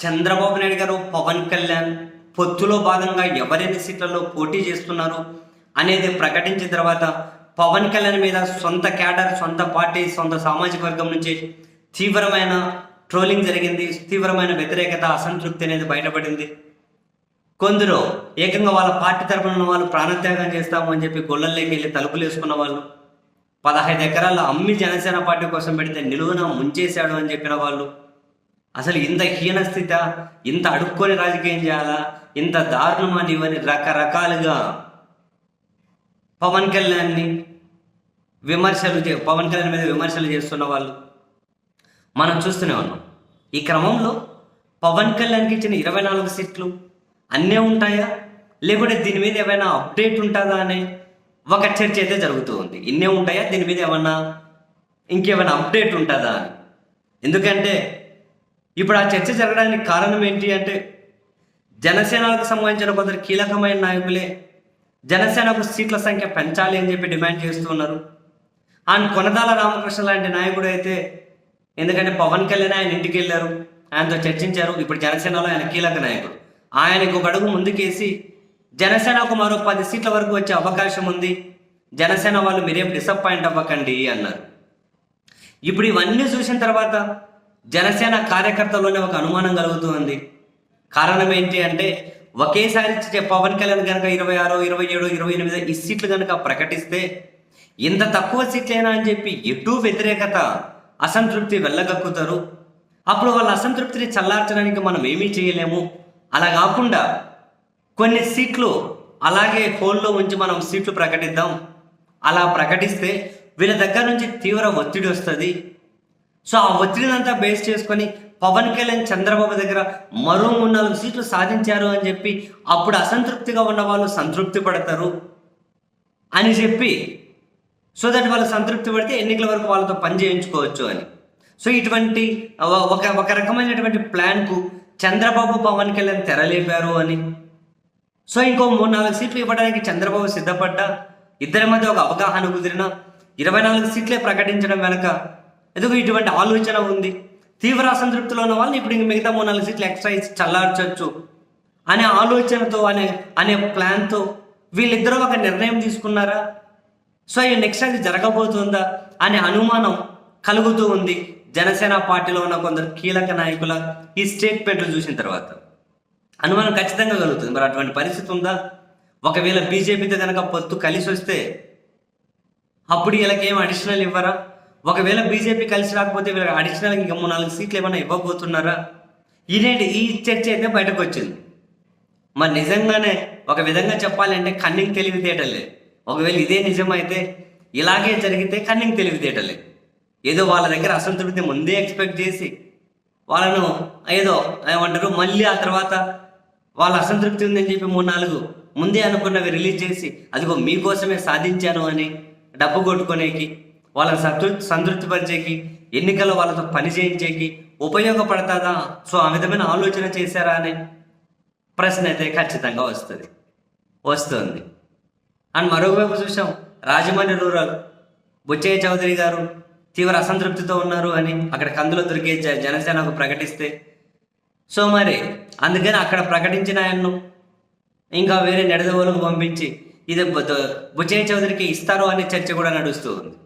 చంద్రబాబు నాయుడు గారు పవన్ కళ్యాణ్ పొత్తులో భాగంగా ఎవరెన్ని సీట్లలో పోటీ చేస్తున్నారు అనేది ప్రకటించిన తర్వాత పవన్ కళ్యాణ్ మీద సొంత క్యాడర్ సొంత పార్టీ సొంత సామాజిక వర్గం నుంచి తీవ్రమైన ట్రోలింగ్ జరిగింది. తీవ్రమైన వ్యతిరేకత అసంతృప్తి అనేది బయటపడింది. కొందరు ఏకంగా వాళ్ళ పార్టీ తరపున ఉన్న వాళ్ళు ప్రాణత్యాగం చేస్తాము అని చెప్పి గొల్లల్లోకి వెళ్ళి తలుపులు వేసుకున్న వాళ్ళు పదహైదు ఎకరాల అమ్మి జనసేన పార్టీ కోసం పెడితే నిలువున ముంచేశాడు అని చెప్పిన వాళ్ళు అసలు ఇంత హీన స్థిత ఇంత అడుక్కొని రాజకీయం చేయాలా? ఇంత దారుణమని ఇవన్నీ రకరకాలుగా పవన్ కళ్యాణ్ని విమర్శలు చే పవన్ కళ్యాణ్ మీద విమర్శలు చేస్తున్న వాళ్ళు మనం చూస్తూనే ఉన్నాం. ఈ క్రమంలో పవన్ కళ్యాణ్కి ఇచ్చిన ఇరవై నాలుగు సీట్లు అన్నీ ఉంటాయా? లేకుంటే దీని మీద ఏమైనా అప్డేట్ ఉంటుందా అనే ఒక చర్చ అయితే జరుగుతూ ఉంది. ఇన్నే ఉంటాయా? దీని మీద ఏమన్నా ఇంకేమైనా అప్డేట్ ఉంటుందా అని. ఎందుకంటే ఇప్పుడు ఆ చర్చ జరగడానికి కారణం ఏంటి అంటే జనసేనకు సంబంధించిన కొందరు కీలకమైన నాయకులే జనసేనకు సీట్ల సంఖ్య పెంచాలి అని చెప్పి డిమాండ్ చేస్తున్నారు అండ్ కొనదాల రామకృష్ణ లాంటి నాయకుడు అయితే ఎందుకంటే పవన్ కళ్యాణ్ ఆయన ఇంటికి వెళ్ళారు. ఆయనతో చర్చించారు. ఇప్పుడు జనసేనలో ఆయన కీలక నాయకుడు. ఆయనకు ఒక అడుగు ముందుకేసి జనసేనకు మరో పది సీట్ల వరకు వచ్చే అవకాశం ఉంది. జనసేన వాళ్ళు మీరేం డిసప్పాయింట్ అవ్వకండి అన్నారు. ఇప్పుడు ఇవన్నీ చూసిన తర్వాత జనసేన కార్యకర్తల్లోనే ఒక అనుమానం కలుగుతుంది. కారణం ఏంటి అంటే ఒకేసారి పవన్ కళ్యాణ్ కనుక ఇరవై ఆరు ఇరవై ఏడు ఇరవై ఎనిమిది ఈ సీట్లు కనుక ప్రకటిస్తే ఇంత తక్కువ సీట్లైనా అని చెప్పి ఎటు వ్యతిరేకత అసంతృప్తి వెళ్ళగక్కుతారు. అప్పుడు వాళ్ళ అసంతృప్తిని చల్లార్చడానికి మనం ఏమీ చేయలేము. అలా కాకుండా కొన్ని సీట్లు అలాగే హోల్లో ఉంచి మనం సీట్లు ప్రకటిద్దాం. అలా ప్రకటిస్తే వీళ్ళ దగ్గర నుంచి తీవ్ర ఒత్తిడి వస్తుంది. సో ఆ ఒత్తిడినంతా బేస్ చేసుకొని పవన్ కళ్యాణ్ చంద్రబాబు దగ్గర మరో మూడు నాలుగు సీట్లు సాధించారు అని చెప్పి అప్పుడు అసంతృప్తిగా ఉన్న వాళ్ళు సంతృప్తి పడతారు అని చెప్పి సో దట్ వాళ్ళు సంతృప్తి పడితే ఎన్నికల వరకు వాళ్ళతో పని చేయించుకోవచ్చు అని. సో ఇటువంటి ఒక- ఒక ఒక రకమైనటువంటి ప్లాన్కు చంద్రబాబు పవన్ కళ్యాణ్ తెరలేపారు అని. సో ఇంకో మూడు నాలుగు సీట్లు ఇవ్వడానికి చంద్రబాబు సిద్ధపడ్డా. ఇద్దరి మధ్య ఒక అవగాహన కుదిరిన ఇరవై నాలుగు సీట్లే ప్రకటించడం వెనక ఎందుకు ఇటువంటి ఆలోచన ఉంది? తీవ్ర అసంతృప్తిలో ఉన్న వాళ్ళని ఇప్పుడు ఇంక మిగతా మూడు నాలుగు సీట్లు ఎక్స్ట్రా ఇచ్చి చల్లార్చొచ్చు అనే ఆలోచనతో అనే అనే ప్లాన్తో వీళ్ళిద్దరూ ఒక నిర్ణయం తీసుకున్నారా? సో ఈ నెక్స్ట్ అది జరగబోతుందా అనే అనుమానం కలుగుతూ ఉంది. జనసేన పార్టీలో ఉన్న కొందరు కీలక నాయకుల ఈ స్టేట్మెంట్లు చూసిన తర్వాత. అనుమానం ఖచ్చితంగా కలుగుతుంది. మరి అటువంటి పరిస్థితి ఉందా? ఒకవేళ బీజేపీతో కనుక పొత్తు కలిసి వస్తే అప్పుడు వీళ్ళకి ఏం అడిషనల్ ఇవ్వరా? ఒకవేళ బీజేపీ కలిసి రాకపోతే వీళ్ళకి అడిషనల్ ఇంకా మూడు నాలుగు సీట్లు ఏమైనా ఇవ్వబోతున్నారా? ఇదేంటి ఈ చర్చ అయితే బయటకు వచ్చింది. మరి నిజంగానే ఒక విధంగా చెప్పాలంటే కన్నింగ్ తెలివితేటలే ఒకవేళ ఇదే నిజమైతే ఇలాగే జరిగితే కన్నింగ్ తెలివితేటలే ఏదో వాళ్ళ దగ్గర అసంతృప్తి ముందే ఎక్స్పెక్ట్ చేసి వాళ్ళను ఏదో ఏమంటారు మళ్ళీ ఆ తర్వాత వాళ్ళ అసంతృప్తి ఉందని చెప్పి మూడు నాలుగు ముందే అనుకున్నవి రిలీజ్ చేసి అదిగో మీకోసమే సాధించాను అని డబ్బు కొట్టుకునేకి వాళ్ళని సంతృప్తి సంతృప్తి పరిచేకి ఎన్నికల్లో వాళ్ళతో పని చేయించేకి ఉపయోగపడతాదా? సో ఆ విధమైన ఆలోచన చేశారా అనే ప్రశ్న అయితే ఖచ్చితంగా వస్తుంది. వస్తుంది. అండ్ మరోవైపు చూసాం రాజమండ్రి రూరల్ బుచ్చయ్య చౌదరి గారు తీవ్ర అసంతృప్తితో ఉన్నారు అని అక్కడ కందులో దొరికే జనసేనకు ప్రకటిస్తే. సో మరి అందుకని అక్కడ ప్రకటించిన ఆయన్ను ఇంకా వేరే నెడదవోలకు పంపించి ఇది బుచ్చయ్య చౌదరికి ఇస్తారు అనే చర్చ కూడా నడుస్తూ ఉంది.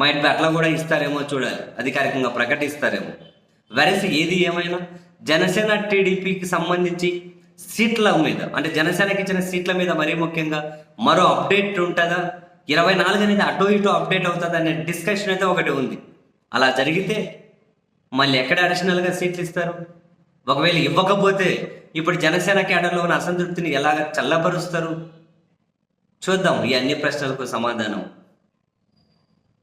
మైట్ ఇంటి అట్లా కూడా ఇస్తారేమో చూడాలి. అధికారికంగా ప్రకటిస్తారేమో. వెరసి ఏది ఏమైనా జనసేన టీడీపీకి సంబంధించి సీట్ల మీద అంటే జనసేనకి ఇచ్చిన సీట్ల మీద మరీ ముఖ్యంగా మరో అప్డేట్ ఉంటుందా? ఇరవై నాలుగు అనేది అటు ఇటు అప్డేట్ అవుతుంది అనే డిస్కషన్ అయితే ఒకటి ఉంది. అలా జరిగితే మళ్ళీ ఎక్కడ అడిషనల్గా సీట్లు ఇస్తారు? ఒకవేళ ఇవ్వకపోతే ఇప్పుడు జనసేన కేడర్లో ఉన్న అసంతృప్తిని ఎలాగ చల్లపరుస్తారు చూద్దాం ఈ అన్ని ప్రశ్నలకు సమాధానం.